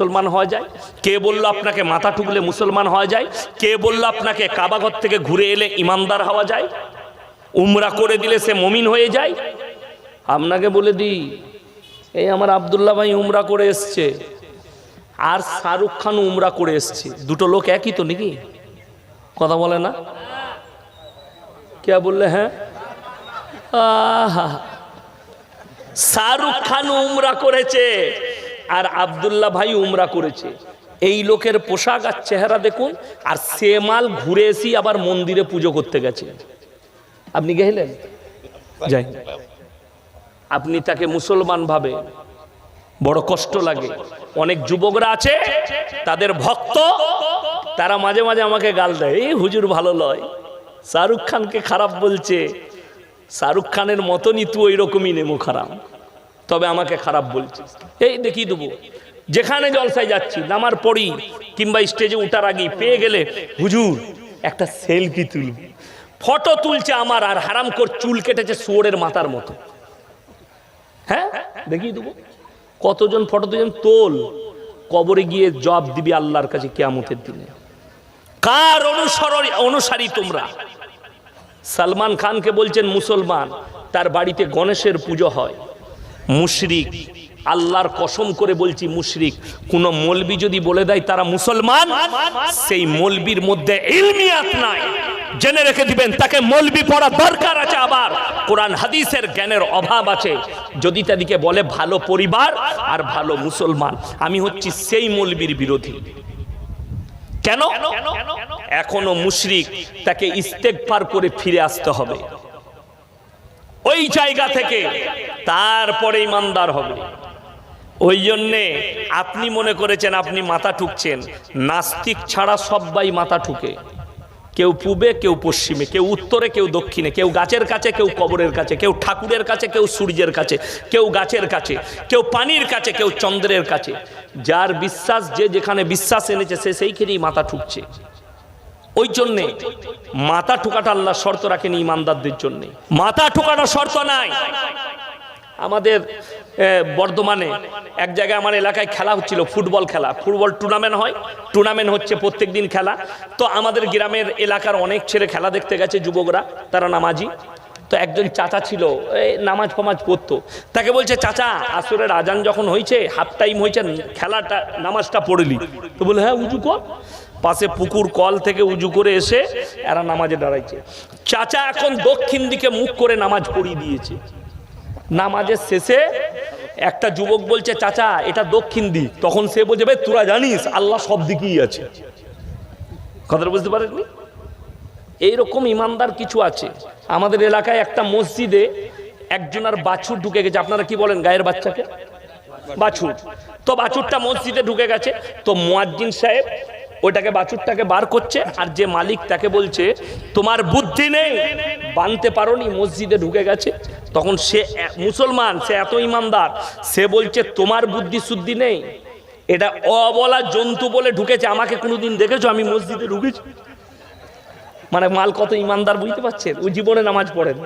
মুসলমান হওয়া যায়? কে বলল আপনাকে মাথা ঠুকলে মুসলমান হওয়া যায়? কে বলল আপনাকে কাবাঘর থেকে ঘুরে এলে ইমানদার হওয়া যায়? উমরা করে দিলে সে মমিন হয়ে যায়? আপনাকে বলে দিই, এই আমার আবদুল্লাহ ভাই উমরা করে এসছে। আর শাহরুখ খান উমরা করে এসছে। দুটো লোক একই তো নাকি? কথা বলে না? কে বললে হ্যাঁ? শাহরুখ খান উমরা করেছে। আর আবদুল্লাহ ভাই উমরা করেছে। এই লোকের পোশাক আর চেহারা দেখুন, আর সে মাল ঘুরে এসি আবার মন্দিরে পুজো করতে গেছে। আপনি গেলেন? যাই। আপনি তাকে মুসলমান ভাবে বড় কষ্ট লাগে। অনেক যুবকরা আছে, তাদের ভক্ত, তারা মাঝে মাঝে আমাকে গাল দেয়, এই হুজুর ভালো লয়। শাহরুখ খানকে খারাপ বলছে। শাহরুখ খানের মতনই তুই ওই রকমই নেমো খারাপ। তবে আমাকে খারাপ বলছিস এই দেখিয়ে দেবো। যেখানে জলসায় যাচ্ছি, নামার পরই কিংবা স্টেজে উঠার আগেই পেয়ে গেলে হুজুর, একটা সেলফি তুলব। ফটো তুলছে আমার আর হারাম কর চুল কেটেছে শুয়োরের মাথার মতো। হ্যাঁ? দেখিয়ে দেবো। কতজন ফটো তুলছেন তোল। কবরে গিয়ে জব দিবি আল্লাহর কাছে কেয়ামতের দিনে। কার অনুসরণ অনুসারী তোমরা? সালমান খানকে বলছেন মুসলমান, তার বাড়িতে গণেশের পুজো হয়। মুশরিক। আল্লাহর কসম করে বলছি মুশরিক। কোন মলবি যদি বলে দেয় তারা মুসলমান, সেই মলবির মধ্যে ইলমিয়াত নাই। জেনে রেখে দিবেন, তাকে মলবি পড়া দরকার আছে আবার। কোরআন, হাদিসের জ্ঞানের অভাব আছে। যদি তাদেরকে বলে ভালো পরিবার আর ভালো মুসলমান, আমি হচ্ছি সেই মলবির বিরোধী। কেন? এখনও মুশরিক তাকে ইস্তেকফার করে ফিরে আসতে হবে। ওই জায়গা থেকে তারপরে ইমানদার হবে। ওই জন্যে আপনি মনে করেছেন আপনি মাথা ঠুকছেন। নাস্তিক ছাড়া সবাই মাথা ঠুকে। কেউ পূবে, কেউ পশ্চিমে, কেউ উত্তরে, কেউ দক্ষিণে, কেউ গাছের কাছে, কেউ কবরের কাছে, কেউ ঠাকুরের কাছে, কেউ সূর্যের কাছে, কেউ গাছের কাছে, কেউ পানির কাছে, কেউ চন্দ্রের কাছে। যার বিশ্বাস যে যেখানে বিশ্বাস এনেছে সে সেইখানেই মাথা ঠুকছে। ওই জন্যে মাথা ঠুকাটা আল্লাহ শর্ত রাখেনি ইমানদারদের জন্যে। মাথা ঠুকানো শর্ত নাই। আমাদের বর্ধমানে এক জায়গায় আমার এলাকায় খেলা হচ্ছিল, ফুটবল খেলা। ফুটবল টুর্নামেন্ট হয় টুর্নামেন্ট হচ্ছে প্রত্যেক দিন খেলা। তো আমাদের গ্রামের এলাকার অনেক ছেলে খেলা দেখতে গেছে, যুবকরা, তারা নামাজি। তো একজন চাচা ছিল নামাজ ফামাজ পড়তো। তাকে বলছে, চাচা, আসরের আজান যখন হয়েছে হাফ টাইম হয়েছে খেলাটা, নামাজটা পড়লি। তো বলে হ্যাঁ উঁচু কর। পাশে পুকুর কল থেকে উজু করে এসে এরা নামাজে দাঁড়াইছে। চাচা এখন দক্ষিণ দিকে মুখ করে নামাজ পড়িয়ে দিয়েছে। নামাজের শেষে একটা যুবক বলছে, চাচা, এটা দক্ষিণ দিক। তখন সে বলছে ভাই তোরা জানিস, আল্লাহ সব দিকেই আছে। কথাটা বুঝতে পারেননি? এইরকম ইমানদার কিছু আছে। আমাদের এলাকায় একটা মসজিদে একজনের বাছুর ঢুকে গেছে। আপনারা কি বলেন গায়ের বাচ্চাকে? বাছুর। তো বাছুরটা মসজিদে ঢুকে গেছে। তো মোয়াজ্জিন সাহেব ওইটাকে বাছুরটাকে বার করছে, আর যে মালিক তাকে বলছে, তোমার বুদ্ধি নেই, বানতে পারোনি, মসজিদে ঢুকে গেছে। তখন সে, মুসলমান, সে এত ইমানদার, সে বলছে, তোমার বুদ্ধি শুদ্ধি নেই, এটা অবলা জন্তু বলে ঢুকেছে, আমাকে কোনোদিন দেখেছ, আমি মসজিদে ঢুকেছি? মানে মাল কত ইমানদার বুঝতে পারছেন? ও জীবনে নামাজ পড়েন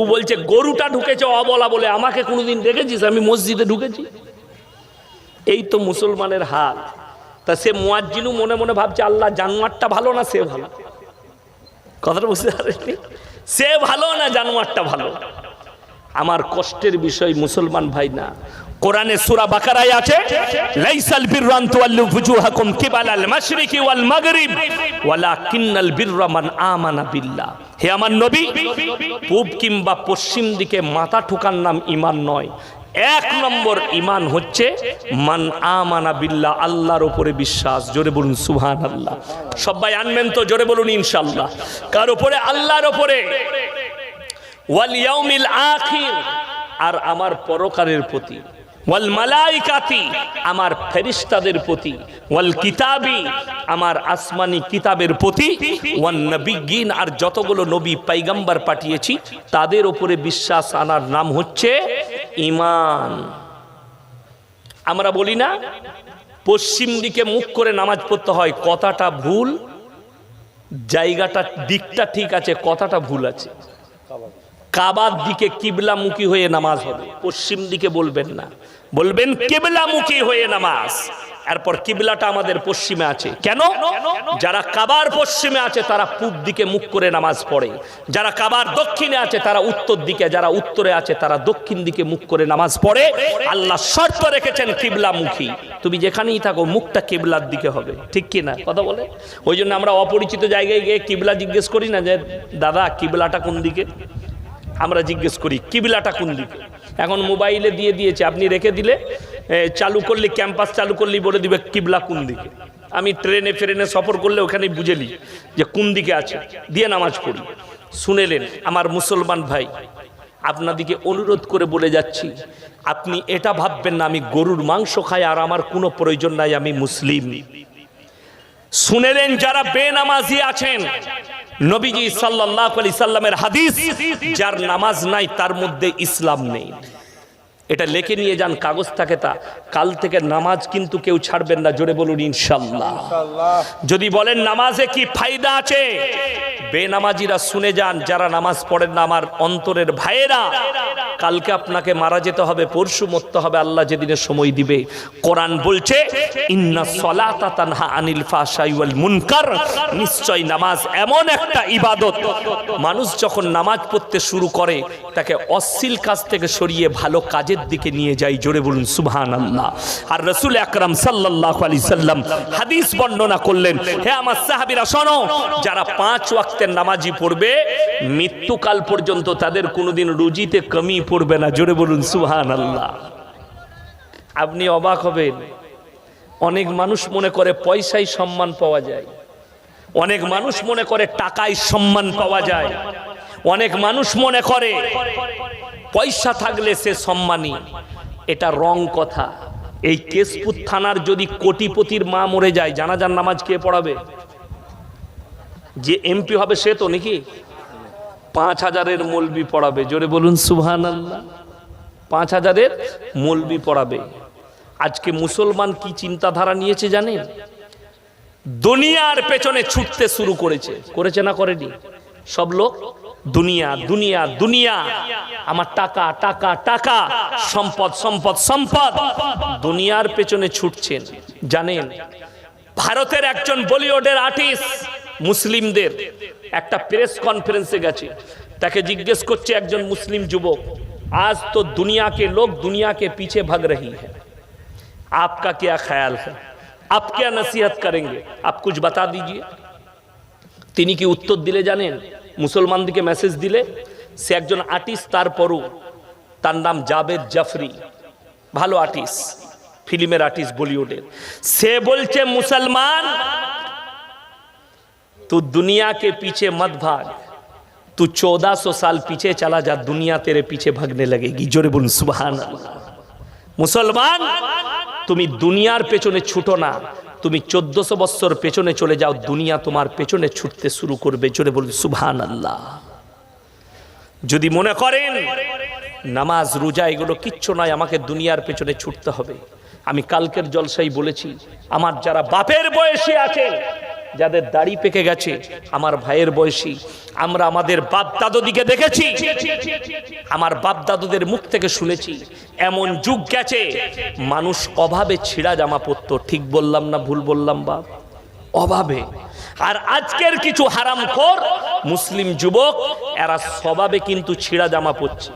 ও বলছে, গরুটা ঢুকেছে অবলা বলে, আমাকে কোনোদিন দেখেছিস? আমি মসজিদে ঢুকেছি। এই তো মুসলমানের হাল। তা সে মোয়াজ্জিনু মনে মনে ভাবছে, আল্লাহ জানোয়ারটা ভালো না সে ভালো? কথাটা বুঝতে পারেননি? সে ভালো না জানোয়ারটা ভালো? আমার কষ্টের বিষয় মুসলমান ভাই না। কোরআনে সূরা বাকারায় আছে, লাইসাল বিররা আন তুওয়াল্লু ফুজুহাকুম কিবালাল মাশরিকি ওয়াল মাগরিব, ওয়ালাকিন্নাল বিররা মান আমানা বিল্লাহ। হে আমার নবী, পূব কিংবা পশ্চিম দিকে মাথা ঠুকার নাম ঈমান নয়। এক নম্বর ইমান হচ্ছে, মান আমানা বিল্লাহ আল্লাহর উপরে বিশ্বাস। জোরে বলুন সুহান আল্লাহ সবাই আনবেন তো, জোরে বলুন ইনশাল্লাহ কার উপরে? আল্লাহর উপরে। ওয়াল ইয়াউমিল আখির। আর আমার পরকারের প্রতি। ওয়াল মালাইকাতি, আমার ফেরিস্তাদের প্রতি, ওয়াল কিতাবি, আমার আসমানি কিতাবের প্রতি, ওয়ান নবিগিন, আর যতগুলো নবী পাইগাম্বার পাঠিয়েছি, তাদের ওপরে বিশ্বাস আনার নাম হচ্ছে ইমান আমরা বলি না, পশ্চিম দিকে মুখ করে নামাজ পড়তে হয়, কথাটা ভুল, জায়গাটা, দিকটা ঠিক আছে, কথাটা ভুল আছে। কাবার দিকে কিবলামুখী হয়ে নামাজ হবে। পশ্চিম দিকে বলবেন না। বলবেন, কিবলামুখী হয়ে নামাজ। এরপর কিবলাটা আমাদের পশ্চিমে আছে। কেন? যারা কাবার পশ্চিমে আছে, তারা পূব দিকে মুখ করে নামাজ পড়ে। যারা কাবার দক্ষিণে আছে, তারা উত্তর দিকে। যারা উত্তরে আছে, তারা দক্ষিণ দিকে মুখ করে নামাজ পড়ে। আল্লাহ শর্ত রেখেছেন কিবলামুখী। তুমি যেখানেই থাকো, মুখটা কিবলার দিকে হবে। ঠিক কি না? কথা বলে? ওই জন্য আমরা অপরিচিত জায়গায় গিয়ে কিবলা জিজ্ঞেস করি না যে, দাদা, কিবলাটা কোন দিকে? আমরা জিজ্ঞেস করি, কিবলাটা কোন দিকে? এখন মোবাইলে দিয়ে দিয়েছে, আপনি রেখে দিলে চালু করলে, ক্যাম্পাস চালু করলেই বলে দিবে কিবলা কোন দিকে। আমি ট্রেনে ফ্রেনে সফর করলে ওখানে বুঝেলি যে কোন দিকে আছে। দিয়ে নামাজ পড়ি। শুনেলেন, আমার মুসলমান ভাই, আপনাদিকে অনুরোধ করে বলে যাচ্ছি, আপনি এটা ভাববেন না, আমি গরুর মাংস খাই আর আমার কোনো প্রয়োজন নাই, আমি মুসলিম। শুনেলেন যারা বেনামাজি আছেন। নবীজি সাল্লাল্লাহু আলাইহি সাল্লামের হাদিস যার নামাজ নাই তার মধ্যে ইসলাম নেই। এটা লেখে নিয়ে যান কাগজ থাকে তা। কাল থেকে নামাজ কিন্তু কেউ ছাড়বেন না জোরে বলুন ইনশাল্লাহ যদি বলেন নামাজে কি ফায়দা আছে? বেনামাজিরা শুনে যান, যারা নামাজ পড়েন না, আমার অন্তরের ভাইয়েরা। কালকে আপনাকে মারা যেতে হবে, পরশু মরতে হবে, আল্লাহ যেদিনে সময় দিবে। কোরআন বলছে, ইন্না আনিল মুনকার। নিশ্চয় নামাজ এমন একটা ইবাদত। মানুষ যখন নামাজ পড়তে শুরু করে, তাকে অশ্লীল কাজ থেকে সরিয়ে ভালো কাজের দিকে নিয়ে যায়, জোরে বলুন, সুবহানাল্লাহ। আর রাসূল আকরাম সাল্লাল্লাহু আলাইহি সাল্লাম হাদিস বর্ণনা করলেন, হে আমার সাহাবীরা, শোনো, যারা পাঁচ ওয়াক্তের নামাজি পড়বে, মৃত্যুকাল পর্যন্ত তাদের কোনোদিন রুজিতে কমি পড়বে না। জোরে বলুন, সুবহানাল্লাহ। আপনি অবাক হবেন, অনেক মানুষ মনে করে পয়সায় সম্মান পাওয়া যায়। অনেক মানুষ মনে করে টাকায় সম্মান পাওয়া যায়। অনেক মানুষ মনে করে পয়সা থাকলে সে সম্মানী। এটা রং কথা। এই কেশপুর থানার যদি কোটিপতির মা মরে যায়, জানাজার নামাজ কে পড়াবে? যে এমপি হবে সে তো নাকি? পাঁচ হাজারের মলবি পড়াবে। জোরে বলুন সুবহান আল্লাহ পাঁচ হাজারের মলবি পড়াবে। আজকে মুসলমান কি চিন্তাধারা নিয়েছে জানেন? দুনিয়ার পেছনে ছুটতে শুরু করেছে। করেছে না করেনি? সব লোক, দুনিয়া দুনিয়া দুনিয়া। আমার টাকা টাকা টাকা। সম্পদ সম্পদ সম্পদ। দুনিয়ার পেছনে ছুটছেন। জানেন? ভারতের একজন বলিউডের আর্টিস্ট মুসলিমদের একটা প্রেস কনফারেন্সে গেছে তাকে জিজ্ঞেস করছে একজন মুসলিম যুবক আজ তো दुनिया के लोग दुनिया के पीछे भाग रही है आपका क्या ख्याल है आप क्या नसीहत करेंगे आप कुछ बता दीजिए তিনি কি উত্তর দিলে জানেন মুসলমানদিকে মেসেজ দিলে সে একজন আর্টিস্ট তারপরও তার নাম জাবেদ জাফরি ভালো আর্টিস্ট ফিল্মের আর্টিস্ট বলিউডের সে বলছে মুসলমান तू दुनिया के पीछे मत भाग तू चौदह सौ साल पीछे चला जा दुनिया तेरे पीछे भागने लगेगी जोरे बोल सुबहान अल्लाह। মুসলমান তুমি দুনিয়ার পেছনে ছুটো না তুমি চোদ্দশো বৎসর পেছনে চলে যাও দুনিয়া তোমার পেছনে ছুটতে শুরু করবে জোরে বলবে সুবহান আল্লাহ যদি মনে করেন নামাজ রোজা এগুলো কিচ্ছু নয় আমাকে দুনিয়ার পেছনে ছুটতে হবে আমি কালকের জলসাই বলেছি আমার যারা বাপের বয়সী আছে যাদের দাড়ি পেকে গেছে, আমার ভাইয়ের বয়সী, আমরা আমাদের বাপ দাদুদিকে দেখেছি। আমার বাপ দাদুদের মুখ থেকে শুনেছি, এমন যুগ গেছে, মানুষ অভাবে ছিঁড়া জামা পরতো। ঠিক বললাম না ভুল বললাম, বাপ? অভাবে। আর আজকের কিছু হারামখোর মুসলিম যুবক, এরা স্বভাবে কিন্তু ছিঁড়া জামা পরছে।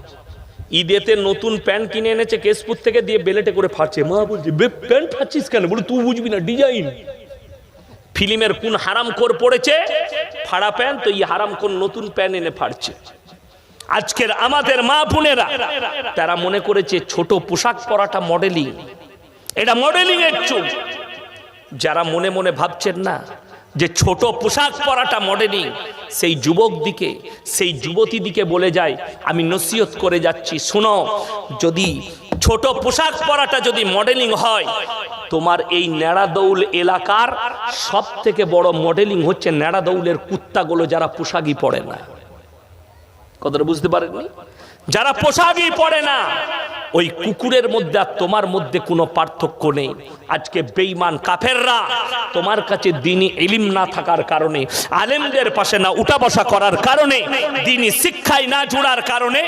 ঈদেতে নতুন প্যান্ট কিনে এনেছে, কেশপুর থেকে দিয়ে বেলেটে করে ফাটছে। মা বলছে প্যান্ট ফাটছিস কেন? বলে, তুই বুঝবি না, ডিজাইন। ফিল্মের কোন হারাম কোর পড়েছে? ফাড়া প্যান্ট তো এই হারাম কোন নতুন প্যান্ট এনে ফাড়ছে। আজকের আমাদের মা বোনেরা, তারা মনে করেছে ছোট পোশাক পরাটা মডেলিং এটা মডেলিং এর চোখ যারা মনে মনে ভাবছেন না যে ছোট পোশাক পরাটা মডেলিং সেই যুবক দিকে, সেই যুবতী দিকে বলে যায়, আমি নসিহত করে যাচ্ছি, শোনো, যদি ছোট পোশাক পরাটা যদি মডেলিং হয়, তোমার এই ন্যাড়াদৌল এলাকার সব থেকে বড় মডেলিং হচ্ছে ন্যাড়াদৌলের কুত্তাগুলো যারা পোশাকই পরে না। কতটা বুঝতে পারেন যারা পোশাকই পরে না ওই কুকুরের মধ্যে আর তোমার মধ্যে কোনো পার্থক্য নেই। আজকে বেইমান কাফেররা তোমার কাছে দিনই এলিম না থাকার কারণে, আলেমদের পাশে না উঠা বসা করার কারণে, দিনই শিক্ষায় না জোড়ার কারণে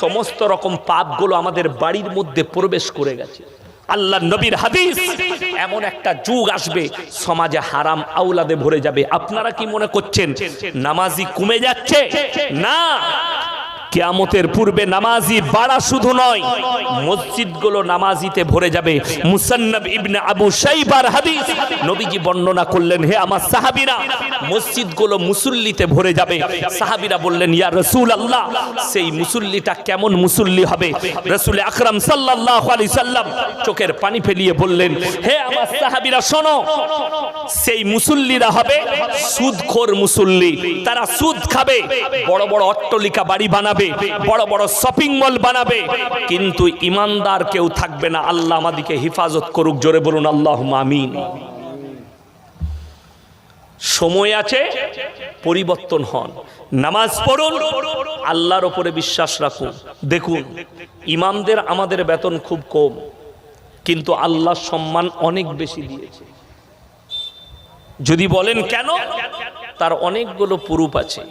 সমস্ত রকম পাপগুলো আমাদের বাড়ির মধ্যে প্রবেশ করে গেছে। আল্লাহ নবীর হাদিস এমন একটা যুগ আসবে, সমাজে হারাম আউলাদে ভরে যাবে। আপনারা কি মনে করছেন, নামাজি কমে যাচ্ছে? না। কেয়ামতের পূর্বে নামাজি বাড়া শুধু নয়, মসজিদগুলো নামাজিতে ভরে যাবে। মুসান্নব ইবনে আবু শাইবার হাদিস, নবীজি বর্ণনা করলেন, হে আমার সাহাবীরা, মসজিদগুলো মুসল্লিতে ভরে যাবে। সাহাবীরা বললেন, ইয়া রাসূল আল্লাহ সেই মুসল্লিটা কেমন মুসল্লি হবে? রাসূল আকরাম সাল্লাল্লাহু আলাইহি সাল্লাম চোখের পানি ফেলিয়ে বললেন, হে আমার সাহাবীরা, শোনো, সেই মুসল্লিরা হবে সুদখোর মুসল্লি। তারা সুদ খাবে, বড় বড় অট্টলিকা বাড়ি বানাবে বড় বড় শপিং মল বানাবে। কিন্তু ইমানদার কেউ থাকবে না। আল্লাহ আমাদিকে হেফাজত করুক, জোরে বলুন আল্লাহ আমিন। সময় আছে, পরিবর্তন হন। নামাজ পড়ুন, আল্লাহর ওপরে বিশ্বাস রাখুন। দেখুন, ইমামদের আমাদের বেতন খুব কম, কিন্তু আল্লাহ সম্মান অনেক বেশি দিয়েছে। যদি বলেন কেন, তার অনেকগুলো পুরুপ আছে।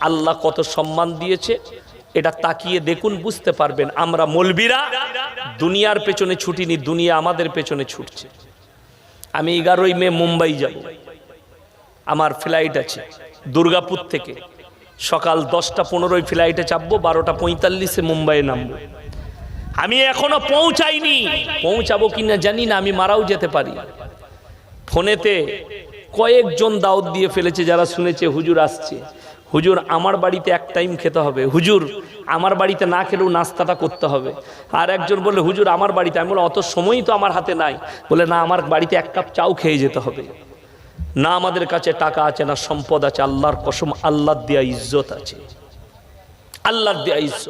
আল্লাহ কত সম্মান দিয়েছে এটা তাকিয়ে দেখুন, বুঝতে পারবেন, আমরা মলবিরা দুনিয়ার পেছনে ছুটিনি দুনিয়া আমাদের পেছনে ছুটছে। আমি এগারোই মে মুম্বাই যাব। আমার ফ্লাইট আছে দুর্গাপুর থেকে। সকাল দশটা পনেরোই ফ্লাইটে চাপবো, বারোটা পঁয়তাল্লিশে মুম্বাইয়ে নামবো। আমি এখনও পৌঁছাইনি। পৌঁছাবো কিনা জানি না, আমি মারাও যেতে পারি। ফোনেতে কয়েকজন দাওয়াত দিয়ে ফেলেছে, যারা শুনেছে, হুজুর আসছে। হুজুর, আমার বাড়িতে এক টাইম খেতে হবে। হুজুর, আমার বাড়িতে না খেলেও নাস্তাটা করতে হবে। আর একজন বলে হুজুর, আমার বাড়িতে। আমি বলে অত সময়ই তো আমার হাতে নাই। বলে, না, আমার বাড়িতে এক কাপ চাও খেয়ে যেতে হবে। না, আমাদের কাছে টাকা আছে, না, সম্পদ আছে। আল্লাহর কসম আল্লাহ দেয়া ইজ্জত আছে। আল্লাহর দেয়া ইজ্জত।